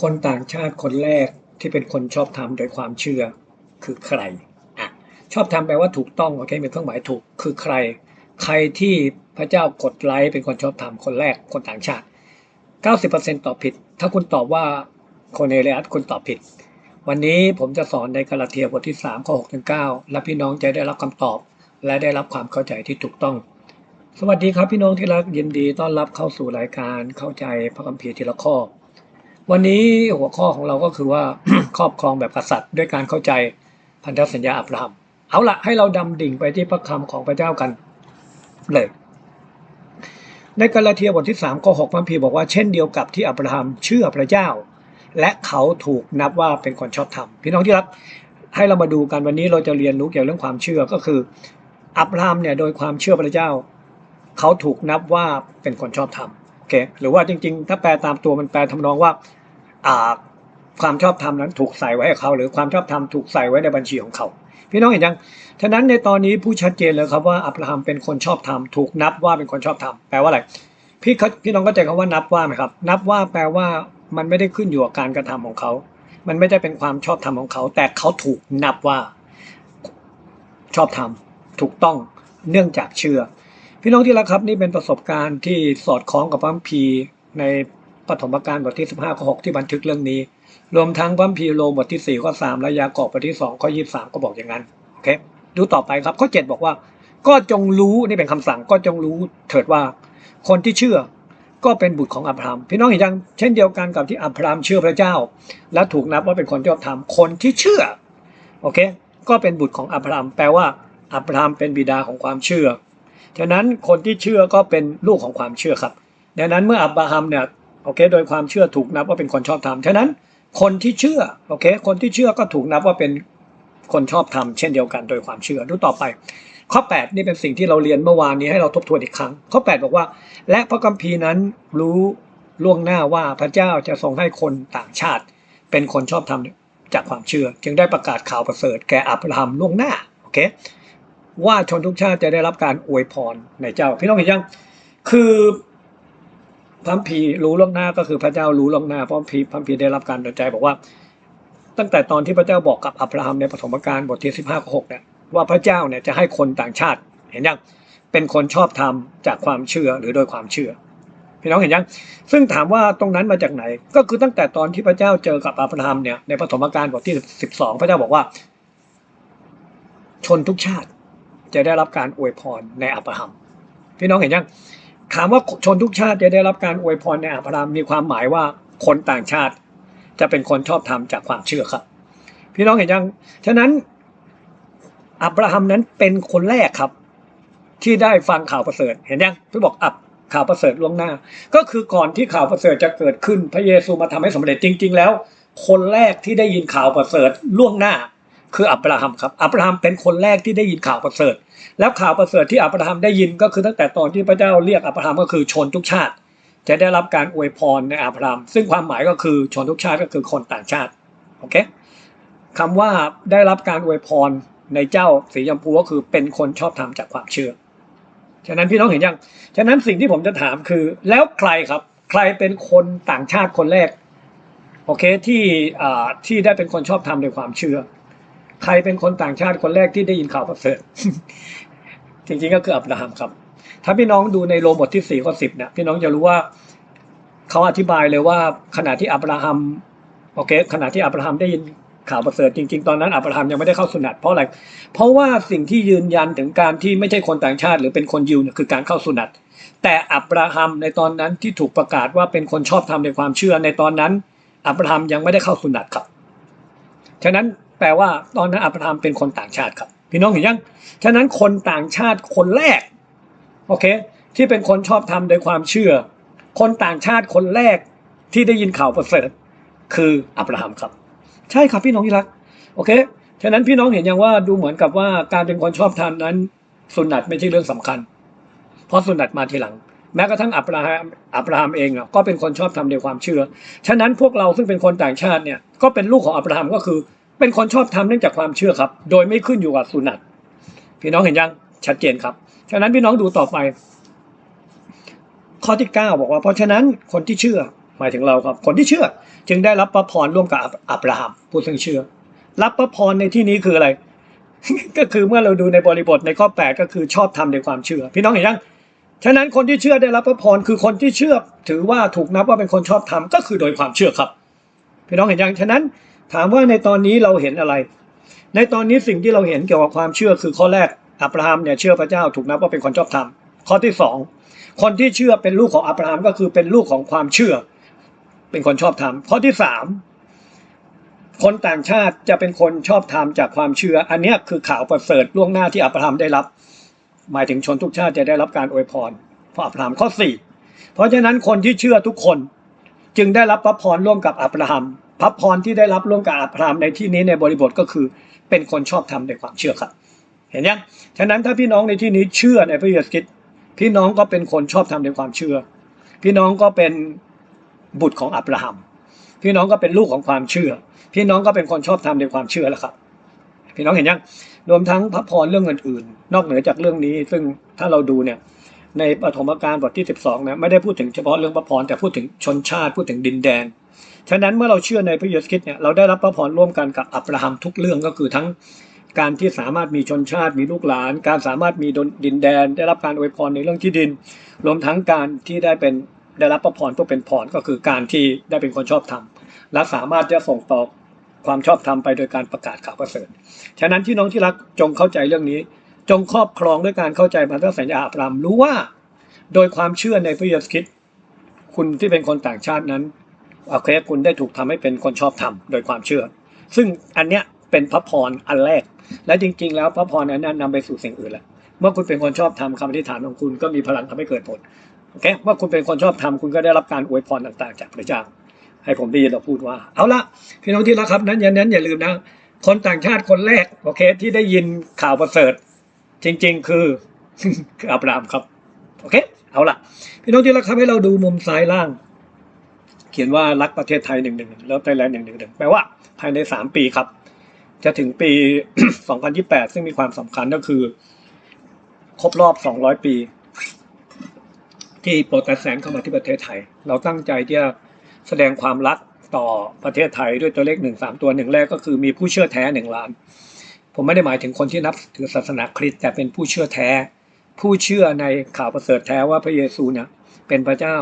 คนต่างชาติคนแรกที่เป็นคนชอบทำโดยความเชื่อคือใครอะชอบทำแปลว่าถูกต้องโอเคเป็นเครื่องหมายถูกคือใคร ใครที่พระเจ้ากดไลค์เป็นคนชอบทำคนแรกคนต่างชาติ 90%ตอบผิด ถ้าคุณตอบว่าโคเนเลียสคุณตอบผิด วันนี้ผมจะสอนในกาลาเทียบทที่3ข้อ6ถึง9และพี่น้องจะได้รับคำตอบ และได้รับความเข้าใจที่ถูกต้องสวัสดีครับพี่น้องที่รักยินดีต้อนรับเข้าสู่รายการเข้าใจพระคัมภีร์ทีละข้อ วันนี้หัวข้อของเราก็คือว่าครอบครองแบบกษัตริย์ ด้วยการเข้าใจพันธสัญญาอับราฮัมเอาละให้เราดำดิ่งไปที่พระคำของพระเจ้ากันเลยในกาลาเทียบทที่3ข้อ6พระคัมภีบอกว่าเช่นเดียวกับที่อับราฮัมเชื่อพระเจ้า และเขาถูกนับว่าเป็นคนชอบธรรมพี่น้องที่รักให้เรามาดูกันวันนี้เราจะเรียนรู้เกี่ยวกับเรื่องความเชื่อก็คือ อับราฮัมเนี่ยโดยความเชื่อพระเจ้า เขาถูกนับว่าเป็นคนชอบธรรม คหรือว่าจริง ๆ ถ้าแปลตามตัวมันแปลทำนองว่าอ่าความชอบธรรมนั้นถูกใส่ไว้ให้เขา หรือความชอบธรรมถูกใส่ไว้ในบัญชีของเขาพี่น้องเห็นยังฉะนั้นในตอนนี้ผู้ชัดเจนเลยครับว่าอับราฮัมเป็นคนชอบธรรมถูกนับว่าเป็นคนชอบธรรมแปลว่าอะไรพี่เขาพี่น้องเข้าใจคำว่านับว่าไหมครับ นับว่าแปลว่ามันไม่ได้ขึ้นอยู่กับการกระทำของเขา มันไม่ได้เป็นความชอบธรรมของเขา แต่เขาถูกนับว่าชอบธรรมถูกต้องเนื่องจากเชื่อ พี่น้องที่รักครับนี่เป็นประสบการณ์ที่สอดคล้องกับพระคัมภีในปฐมกาลบทที่ 15ข้อ6ที่บันทึกเรื่องนี้ รวมทั้งพระคัมภีโรมบทที่4ข้อ3และยากอบบทที่2ข้อ23 ก็บอกอย่างนั้นโอเคดูต่อไปครับข้อ 7 บอกว่า ก็จงรู้นี่เป็นคำสั่งก็จงรู้เถิดว่า คนที่เชื่อก็เป็นบุตรของอับราฮัมพี่น้องเห็นยังเช่นเดียวกันกับที่อับราฮัมเชื่อพระเจ้า และถูกนับว่าเป็นคนชอบธรรมคนที่เชื่อโอเคก็เป็นบุตรของอับราฮัมแปลว่าอับราฮัมเป็นบิดาของความเชื่อ ฉะนั้นคนที่เชื่อก็เป็นลูกของความเชื่อครับดังนั้นเมื่ออับราฮัมเนี่ยโอเค โดยความเชื่อถูกนับว่าเป็นคนชอบธรรมฉะนั้นคนที่เชื่อโอเค คนที่เชื่อก็ถูกนับว่าเป็นคนชอบธรรมเช่นเดียวกันโดยความเชื่อดูต่อไป ข้อ 8 นี่เป็นสิ่งที่เราเรียนเมื่อวานนี้ให้เราทบทวนอีกครั้ง ข้อ 8 บอกว่า และพระคัมภีร์นั้นรู้ล่วงหน้าว่าพระเจ้าจะทรงให้คนต่างชาติ เป็นคนชอบธรรมจากความเชื่อ จึงได้ประกาศข่าวประเสริฐแก่อับราฮัมล่วงหน้าโอเค ว่าชนทุกชาติจะได้รับการอวยพรในเจ้า พี่น้องเห็นยัง คือพระพีรู้ล่วงหน้าก็คือพระเจ้ารู้ล่วงหน้าพระพีพระพีร์ได้รับการดลใจบอกว่า ตั้งแต่ตอนที่พระเจ้าบอกกับอับราฮัมในปฐมกาลบทที่สิบห้าข้อหกเนี่ยว่าพระเจ้าเนี่ยจะให้คนต่างชาติเห็นยังเป็นคนชอบธรรมจากความเชื่อหรือโดยความเชื่อ พี่น้องเห็นยัง ซึ่งถามว่าตรงนั้นมาจากไหน ก็คือตั้งแต่ตอนที่พระเจ้าเจอกับอับราฮัมเนี่ยในปฐมกาลบทที่สิบสองพระเจ้าบอกว่า ชนทุกชาติ จะได้รับการอวยพรในอับราฮัมพี่น้องเห็นยังถามว่าชนทุกชาติจะได้รับการอวยพรในอับราฮัมมีความหมายว่าคนต่างชาติจะเป็นคนชอบธรรมจากความเชื่อครับ พี่น้องเห็นยังฉะนั้นอับราฮัมนั้นเป็นคนแรกครับ ที่ได้ฟังข่าวประเสริฐเห็นยังพี่บอกอับข่าวประเสริฐล่วงหน้า ก็คือก่อนที่ข่าวประเสริฐจะเกิดขึ้น พระเยซูมาทำให้สำเร็จจริง ๆ แล้ว คนแรกที่ได้ยินข่าวประเสริฐล่วงหน้า คืออับราฮัมครับอับราฮัมเป็นคนแรกที่ได้ยินข่าวประเสริฐ แล้วข่าวประเสริฐที่อับราฮัมได้ยินก็คือตั้งแต่ตอนที่พระเจ้าเรียกอับราฮัมก็คือชนทุกชาติ จะได้รับการอวยพรในอับราฮัมซึ่งความหมายก็คือชนทุกชาติก็คือคนต่างชาติโอเคคำว่าได้รับการอวยพรในเจ้าสีชมพูก็คือเป็นคนชอบธรรมจากความเชื่อฉะนั้นพี่น้องเห็นยังฉะนั้นสิ่งที่ผมจะถามคือ แล้วใครครับ ใครเป็นคนต่างชาติคนแรกโอเคที่ที่ได้เป็นคนชอบธรรมโดยความเชื่อ ใครเป็นคนต่างชาติคนแรกที่ได้ยินข่าวประเสริฐจริงๆก็คืออับราฮัมครับ ถ้าพี่น้องดูในโรมบทที่สี่ข้อสิบเนี่ยพี่น้องจะรู้ว่าเขาอธิบายเลยว่าขณะที่อับราฮัมโอเคขณะที่อับราฮัมได้ยินข่าวประเสริฐจริงๆ ตอนนั้นอับราฮัมยังไม่ได้เข้าสุนัตเพราะอะไร เพราะว่าสิ่งที่ยืนยันถึงการที่ไม่ใช่คนต่างชาติ หรือเป็นคนยิวเนี่ยคือการเข้าสุนัตแต่อับราฮัมในตอนนั้นที่ถูกประกาศว่าเป็นคนชอบธรรมในความเชื่อในตอนนั้น อับราฮัมยังไม่ได้เข้าสุนัตครับ ฉะนั้น แปลว่าตอนนั้นอับราฮัมเป็นคนต่างชาติครับ พี่น้องเห็นยัง ฉะนั้นคนต่างชาติคนแรกโอเค ที่เป็นคนชอบธรรมโดยความเชื่อ คนต่างชาติคนแรกที่ได้ยินข่าวประเสริฐคืออับราฮัมครับ ใช่ครับพี่น้องที่รักโอเคฉะนั้นพี่น้องเห็นยังว่าดูเหมือนกับว่าการเป็นคนชอบธรรมนั้น สุนัตไม่ใช่เรื่องสำคัญ เพราะสุนัตมาทีหลัง แม้กระทั่งอับราฮัมอับราฮัมเองก็เป็นคนชอบธรรมในความเชื่อ ฉะนั้นพวกเราซึ่งเป็นคนต่างชาติเนี่ยก็เป็นลูกของอับราฮัมก็คือ เป็นคนชอบธรรมเนื่องจากความเชื่อครับ โดยไม่ขึ้นอยู่กับสุนัตพี่น้องเห็นยังชัดเจนครับ ฉะนั้นพี่น้องดูต่อไป ข้อที่ 9 บอกว่า เพราะฉะนั้นคนที่เชื่อหมายถึงเราครับ คนที่เชื่อ จึงได้รับพระพรร่วมกับอับราฮัมผู้ซึ่งเชื่อ รับพระพรในที่นี้คืออะไร ก็คือเมื่อเราดูในบริบทในข้อแปดก็คือชอบทำในความเชื่อ พี่น้องเห็นยังฉะนั้นคนที่เชื่อได้รับพระพรคือคนที่เชื่อ ถือว่าถูกนับว่าเป็นคนชอบธรรมก็คือโดยความเชื่อครับ พี่น้องเห็นยังฉะนั้น ถามว่าในตอนนี้เราเห็นอะไร ในตอนนี้สิ่งที่เราเห็นเกี่ยวกับความเชื่อคือข้อแรกอับราฮัมเนี่ยเชื่อพระเจ้าถูกนับว่าเป็นคนชอบธรรมข้อที่สองคนที่เชื่อเป็นลูกของอับราฮัมก็คือเป็นลูกของความเชื่อ เป็นคนชอบธรรมข้อที่สามคนต่างชาติจะเป็นคนชอบธรรมจากความเชื่อ อันเนี้ยคือข่าวประเสริฐล่วงหน้าที่อับราฮัมได้รับ หมายถึงชนทุกชาติจะได้รับการอวยพรเพราะอับราฮัมข้อสี่เพราะฉะนั้นคนที่เชื่อทุกคนจึงได้รับพระพรร่วมกับอับราฮัม พระพรที่ได้รับร่วมกับอับรามในที่นี้ในบริบทก็คือเป็นคนชอบธรรมในความเชื่อครับ เห็นยังฉะนั้นถ้าพี่น้องในที่นี้เชื่อในพระเยซูคริสต์พี่น้องก็เป็นคนชอบธรรมในความเชื่อ พี่น้องก็เป็นบุตรของอับราฮัม พี่น้องก็เป็นลูกของความเชื่อ พี่น้องก็เป็นคนชอบธรรมในความเชื่อแล้วครับพี่น้องเห็นยังรวมทั้งพระพรเรื่องอื่นๆ นอกเหนือจากเรื่องนี้ ซึ่งถ้าเราดูเนี่ยในปฐมกาลบทที่ 12นะไม่ได้พูดถึงเฉพาะเรื่องพระพรแต่พูดถึงชนชาติพูดถึงดินแดน ฉะนั้นเมื่อเราเชื่อในพระเยซูคริสต์เนี่ยเราได้รับพระพรร่วมกันกับอับราฮัมทุกเรื่องก็คือทั้งการที่สามารถมีชนชาติมีลูกหลาน การสามารถมีดินแดน ได้รับการอวยพรในเรื่องที่ดิน รวมทั้งการที่ได้เป็นได้รับพระพรเพื่อเป็นพรก็คือการที่ได้เป็นคนชอบธรรมและสามารถจะส่งต่อความชอบธรรมไปโดยการประกาศข่าวประเสริฐฉะนั้นที่น้องที่รักจงเข้าใจเรื่องนี้ จงครอบครองด้วยการเข้าใจพันธสัญญาอับรามรู้ว่า โดยความเชื่อในพระเยซูคริสต์คุณที่เป็นคนต่างชาตินั้น โอเคคุณได้ถูกทำให้เป็นคนชอบธรรมโดยความเชื่อ ซึ่งอันเนี้ยเป็นพระพรอันแรก และจริง ๆ แล้วพระพรอันนั้นนำไปสู่สิ่งอื่นแหละเมื่อคุณเป็นคนชอบธรรมคำอธิษฐานของคุณก็มีพลังทำให้เกิดผลโอเคเมื่อคุณเป็นคนชอบธรรมคุณก็ได้รับการอวยพรต่างๆ จากพระเจ้า ให้ผมได้ยินเราพูดว่า เอาละพี่น้องที่รักครับนั้นอย่านั้นอย่าลืมนะ คนต่างชาติคนแรกโอเคที่ได้ยินข่าวประเสริฐ จริง ๆ คือคืออับรามครับโอเคเอาละพี่น้องที่รักครับให้เราดูมุมซ้ายล่าง เขียนว่ารักประเทศไทยหนึ่งหนึ่งแล้วไทยแลนด์หนึ่งหนึ่งหนึ่งแปลว่าภายในสามปีครับ จะถึงปี2028ซึ่งมีความสำคัญก็คือ ครบรอบ200ปี ที่โปรเตสแตนต์เข้ามาที่ประเทศไทย เราตั้งใจที่จะแสดงความรักต่อประเทศไทยด้วยตัวเลขหนึ่งสามตัวหนึ่งแรกก็คือมีผู้เชื่อแท้หนึ่งล้าน ผมไม่ได้หมายถึงคนที่นับถือศาสนาคริสต์แต่เป็นผู้เชื่อแท้ ผู้เชื่อในข่าวประเสริฐแท้ว่าพระเยซูเนี่ยเป็นพระเจ้า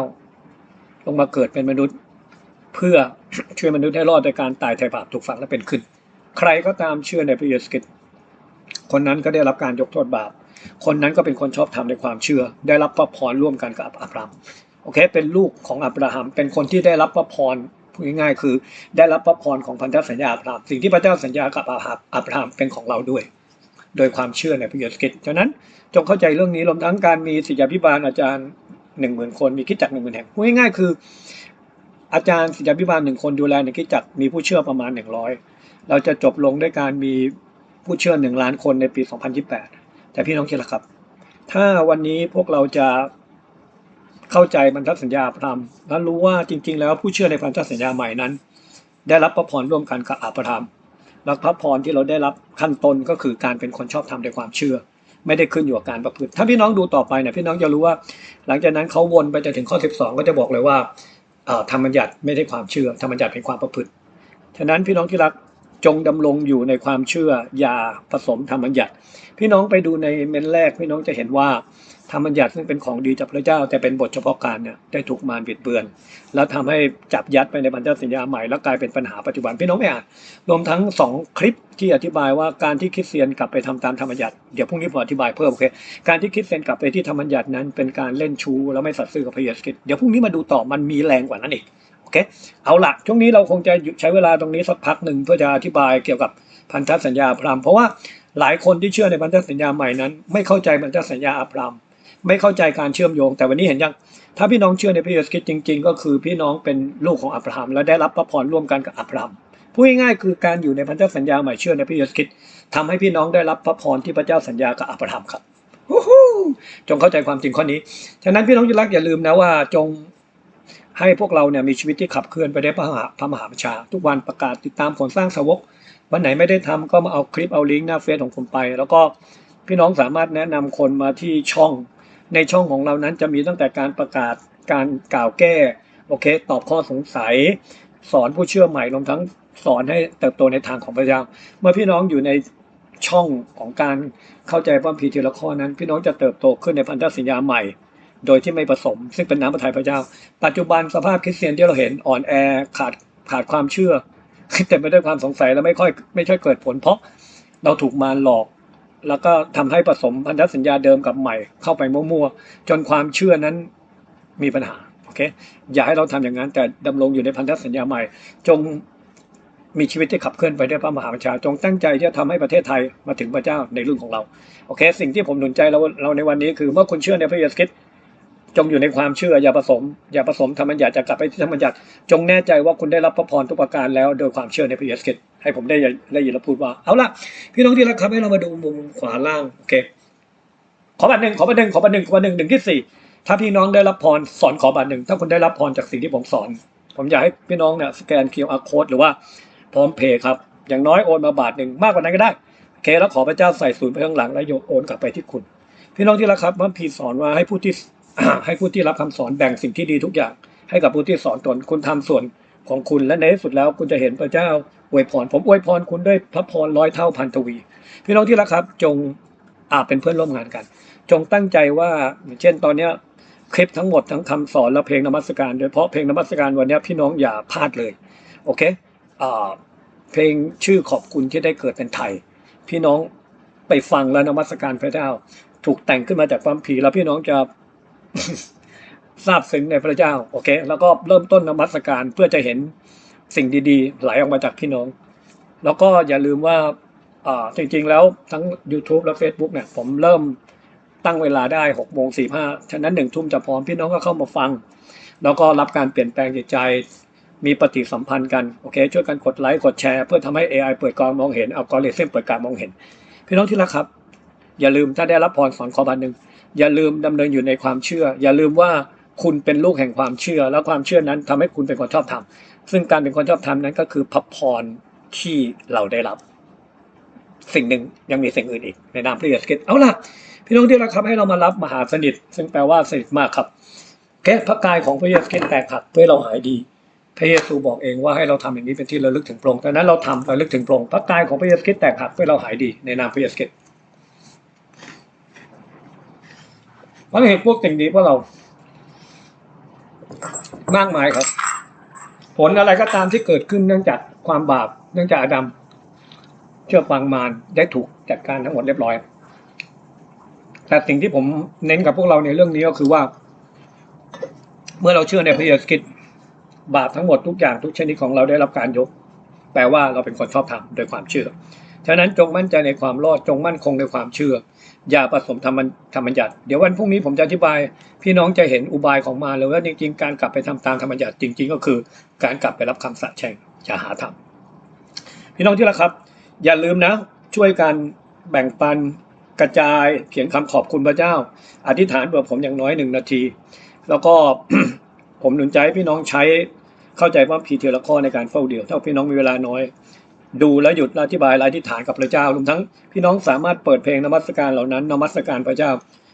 ลงมาเกิดเป็นมนุษย์ เพื่อช่วยมนุษย์ให้รอดโดยการตายไถ่บาปถูกฝังและเป็นขึ้น ใครก็ตามเชื่อในพระเยซูคริสต์คนนั้นก็ได้รับการยกโทษบาป คนนั้นก็เป็นคนชอบธรรมในความเชื่อ ได้รับพระพรร่วมกันกับอับราฮัมโอเค เป็นลูกของอับราฮัม เป็นคนที่ได้รับพระพรพูดง่ายๆคือ ได้รับพระพรของพันธสัญญาอับราฮัมสิ่งที่พระเจ้าสัญญากับอับราฮัมเป็นของเราด้วย โดยความเชื่อในพระเยซูคริสต์ฉะนั้นจงเข้าใจเรื่องนี้รวมทั้งการมีศิษยาภิบาลอาจารย์ หนึ่งหมื่นคนมีคิดจักหนึ่งหมื่นแห่งพูดง่ายๆคือ อาจารย์ศิษยาภิบาลหนึ่งคนดูแลในคิดจักมีผู้เชื่อประมาณหนึ่งร้อยเราจะจบลงด้วยการมีผู้เชื่อหนึ่งล้านคนในปี2028แปดแต่พี่น้องคิดละครับ ถ้าวันนี้พวกเราจะเข้าใจพันธสัญญาพรามและรู้ว่าจริง ๆ แล้วผู้เชื่อในพันธสัญญาใหม่นั้น ได้รับพระพรร่วมกันกับอับราฮัมและพระพรที่เราได้รับขั้นต้นก็คือการเป็นคนชอบธรรมในความเชื่อ ไม่ได้ขึ้นอยู่กับการประพฤติ ถ้าพี่น้องดูต่อไปเนี่ยพี่น้องจะรู้ว่า หลังจากนั้นเขาวนไปจนถึงข้อ 12 ก็จะบอกเลยว่าธรรมบัญญัติไม่ได้ความเชื่อธรรมบัญญัติเป็นความประพฤติฉะนั้นพี่น้องที่รักจงดำรงอยู่ในความเชื่ออย่าผสมธรรมบัญญัติ พี่น้องไปดูในเมนแรกพี่น้องจะเห็นว่า ธรรมบัญญัติซึ่งเป็นของดีจากพระเจ้า แต่เป็นบทเฉพาะการเนี่ยได้ถูกมารบิดเบือน แล้วทำให้จับยัดไปในพันธสัญญาใหม่แล้วกลายเป็นปัญหาปัจจุบันพี่น้องไม่อ่านรวมทั้งสองคลิปที่อธิบายว่าการที่คริสเตียนกลับไปทำตามธรรมบัญญัติเดี๋ยวพรุ่งนี้ผมอธิบายเพิ่มโอเคการที่คริสเตียนกลับไปที่ธรรมบัญญัตินั้น เป็นการเล่นชู้แล้วไม่สัตย์ซื่อกับพระเยซูคริสต์เดี๋ยวพรุ่งนี้มาดูต่อมันมีแรงกว่านั้นอีกโอเคเอาละช่วงนี้เราคงจะใช้เวลาตรงนี้สักพักหนึ่งเพื่อจะอธิบายเกี่ยวกับพันธสัญญาพรามเพราะว่าหลายคนที่เชื่อในพันธสัญญาใหม่นั้น ไม่เข้าใจพันธสัญญาอับราม ไม่เข้าใจการเชื่อมโยง แต่วันนี้เห็นยัง ถ้าพี่น้องเชื่อในพระเยซูคริสต์จริง ๆ ก็คือพี่น้องเป็นลูกของอับราฮัมและได้รับพระพรร่วมกันกับอับราฮัมพูดง่ายๆคือการอยู่ในพันธสัญญาใหม่เชื่อในพระเยซูคริสต์ทำให้พี่น้องได้รับพระพรที่พระเจ้าสัญญากับอับราฮัมครับจงเข้าใจความจริงข้อนี้ ฉะนั้นพี่น้องที่รักอย่าลืมนะว่าจงให้พวกเราเนี่ยมีชีวิตที่ขับเคลื่อนไปได้พระมหาพระมหาประชา ทุกวันประกาศติดตามผลสร้างสาวก วันไหนไม่ได้ทำก็มาเอาคลิปเอาลิงก์หน้าเฟซของผมไป แล้วก็พี่น้องสามารถแนะนำคนมาที่ช่อง ในช่องของเรานั้นจะมีตั้งแต่การประกาศการกล่าวแก้โอเค ตอบข้อสงสัย สอนผู้เชื่อใหม่รวมทั้งสอนให้เติบโตในทางของพระเจ้าเมื่อพี่น้องอยู่ในช่องของการเข้าใจพระคัมภีร์ทีละข้อนั้น พี่น้องจะเติบโตขึ้นในพันธสัญญาใหม่ โดยที่ไม่ผสม ซึ่งเป็นน้ำพระทัยพระเจ้า ปัจจุบันสภาพคริสเตียนที่เราเห็นอ่อนแอขาดขาดความเชื่อเต็มไปด้วยความสงสัยและไม่ค่อยไม่ค่อยเกิดผลเพราะเราถูกมารหลอก แล้วก็ทำให้ผสมพันธสัญญาเดิมกับใหม่เข้าไปมั่วๆ จนความเชื่อนั้นมีปัญหาโอเคอย่าให้เราทำอย่างนั้น แต่ดำรงอยู่ในพันธสัญญาใหม่ จงมีชีวิตที่ขับเคลื่อนไปด้วยพระมหาบัญชา จงตั้งใจที่จะทำให้ประเทศไทยมาถึงพระเจ้าในรุ่นของเรา โอเค สิ่งที่ผมหนุนใจเราเราในวันนี้คือเมื่อคุณเชื่อในพระเยซูคริสต์ จงอยู่ในความเชื่ออย่าผสม อย่าผสมธรรมบัญญัติจะกลับไปที่ธรรมบัญญัติจงแน่ใจว่าคุณได้รับพระพรทุกประการแล้วโดยความเชื่อในพระเยซูคริสต์ให้ผมได้ได้ยินและพูดว่า เอาล่ะ พี่น้องที่รักครับให้เรามาดูมุมขวาล่างโอเคขอบัตรหนึ่งขอบัตรหนึ่งขอบัตรหนึ่งขอบัตรหนึ่งหนึ่งที่สี่ถ้าพี่น้องได้รับพรสอนขอบัตรหนึ่งถ้าคุณได้รับพรจากสิ่งที่ผมสอน ผมอยากให้พี่น้องเนี่ยสแกน QR code หรือว่าพร้อมเพย์ครับอย่างน้อยโอนมาบาทหนึ่งมากกว่านั้นก็ได้โอเคแล้วขอพระเจ้าใส่ศูนย์ไปข้างหลังแล้วโยนโอนกลับไปที่คุณ พี่น้องที่รักครับพระพีสอนว่าให้ผู้ที่ ให้ผู้ที่รับคำสอนแบ่งสิ่งที่ดีทุกอย่าง ให้กับผู้ที่สอนตนคุณทำส่วนของคุณและในที่สุดแล้วคุณจะเห็นพระเจ้าอวยพร ผมอวยพรคุณด้วยพระพรร้อยเท่าพันทวี พี่น้องที่รักครับ จงอาเป็นเพื่อนร่วมงานกัน จงตั้งใจว่าเช่นตอนเนี้ยคลิปทั้งหมดทั้งคำสอนและเพลงนมัสการ โดยเฉพาะเพลงนมัสการวันนี้พี่น้องอย่าพลาดเลย โอเคอ่าเพลงชื่อขอบคุณที่ได้เกิดเป็นไทย พี่น้องไปฟังแล้วนมัสการพระเจ้า ถูกแต่งขึ้นมาจากความผีแล้วพี่น้องจะ ทราบซึ้งในพระเจ้าโอเค แล้วก็เริ่มต้นนมัสการเพื่อจะเห็นสิ่งดีๆ ไหลออกมาจากพี่น้อง แล้วก็อย่าลืมว่าจริงๆแล้วทั้ง YouTube และ Facebook เนี่ยผมเริ่มตั้งเวลาได้6โมง45ฉะนั้นหนึ่งทุ่มจะพร้อมพี่น้องก็เข้ามาฟัง แล้วก็รับการเปลี่ยนแปลงจิตใจ มีปฏิสัมพันธ์กันโอเค ช่วยกันกดไลค์กดแชร์เพื่อทำให้ AI เปิดการมองเห็นอัลกอริทึมเปิดการมองเห็น พี่น้องที่รักครับ อย่าลืมถ้าได้รับพรสอนขอบันหนึ่ง อย่าลืมดำเนินอยู่ในความเชื่อ อย่าลืมว่าคุณเป็นลูกแห่งความเชื่อ แล้วความเชื่อนั้นทำให้คุณเป็นคนชอบธรรมซึ่งการเป็นคนชอบธรรมนั้นก็คือพระพรที่เราได้รับ สิ่งหนึ่งยังมีสิ่งอื่นอีก ในนามพระเยซูคริสต์เอาล่ะ พี่น้องที่รักครับให้เรามารับมหาสนิท ซึ่งแปลว่าสนิทมากครับแค่พระกายของพระเยซูคริสต์แตกหักเพื่อเราหายดีพระเยซูบอกเองว่าให้เราทำอย่างนี้เป็นที่ระลึกถึงพระองค์ดังนั้นเราทำระลึกถึงพระองค์พระกายของพระเยซูคริสต์แตกหักเพื่อเราหายดีในนามพระเยซูคริสต์ เพราะเหตุพวกสิ่งนี้พวกเรามากมายครับ ผลอะไรก็ตามที่เกิดขึ้นเนื่องจากความบาปเนื่องจากอาดัมเชื่อฟังมารได้ถูกจัดการทั้งหมดเรียบร้อย แต่สิ่งที่ผมเน้นกับพวกเราในเรื่องนี้ก็คือว่า เมื่อเราเชื่อในพระเยซูคริสต์บาปทั้งหมดทุกอย่างทุกชนิดของเราได้รับการยก แปลว่าเราเป็นคนชอบธรรมโดยความเชื่อ ฉะนั้นจงมั่นใจในความรอดจงมั่นคงในความเชื่อ อย่าผสมธรรมธรรมญัติเดี๋ยววันพรุ่งนี้ผมจะอธิบาย พี่น้องจะเห็นอุบายของมาเลยว่าจริงๆ การกลับไปทำตามธรรมญัติจริง ๆ ก็คือ การกลับไปรับคำสาปแช่งจะหาทำพี่น้องที่รักครับ อย่าลืมนะ ช่วยกันแบ่งปันกระจายเขียนคำขอบคุณพระเจ้า อธิษฐานเผื่อผมอย่างน้อยหนึ่งนาที แล้วก็ผมหนุนใจพี่น้องใช้เข้าใจว่าพีเทียละข้อในการเฝ้าเดี่ยวถ้าพี่น้องมีเวลาน้อย ดูแล้วหยุดอธิบายและอธิษฐานกับพระเจ้ารวมทั้งพี่น้องสามารถเปิดเพลงนมัสการเหล่านั้นนมัสการพระเจ้า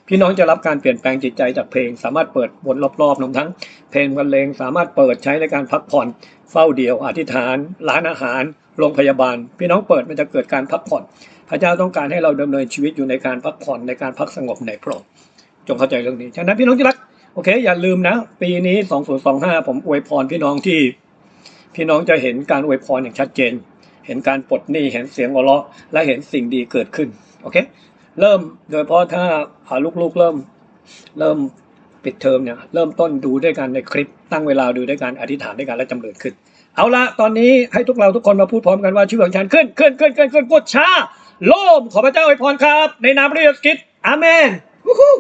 พี่น้องจะรับการเปลี่ยนแปลงจิตใจจากเพลง สามารถเปิดวนรอบๆรวมทั้ง เพลงบรรเลงสามารถเปิดใช้ในการพักผ่อน เฝ้าเดี่ยว อธิษฐาน ร้านอาหาร โรงพยาบาล พี่น้องเปิดมันจะเกิดการพักผ่อน พระเจ้าต้องการให้เราดำเนินชีวิตอยู่ในการพักผ่อนในการพักสงบในพระองค์จงเข้าใจเรื่องนี้ฉะนั้นพี่น้องที่รักโอเค อย่าลืมนะ ปีนี้ 2025 ผมอวยพรพี่น้องที่ พี่น้องจะเห็นการอวยพรอย่างชัดเจน เห็นการปลดหนี้เห็นเสียงหัวเราะและเห็นสิ่งดีเกิดขึ้นโอเคเริ่มโดยเฉพาะถ้าหาลูกๆเริ่มเริ่มปิดเทอมเนี่ยเริ่มต้นดูด้วยกันในคลิปตั้งเวลาดูด้วยกันอธิษฐานด้วยกันและจำเริญขึ้น เอาละตอนนี้ให้ทุกเราทุกคนมาพูดพร้อมกันว่าชื่อของฉันขึ้นขึ้นขึ้นขึ้นขึ้นกดช้าโลมขอพระเจ้าอวยพรครับ ในนามพระเยซูคริสต์อาเมนวู้ฮู้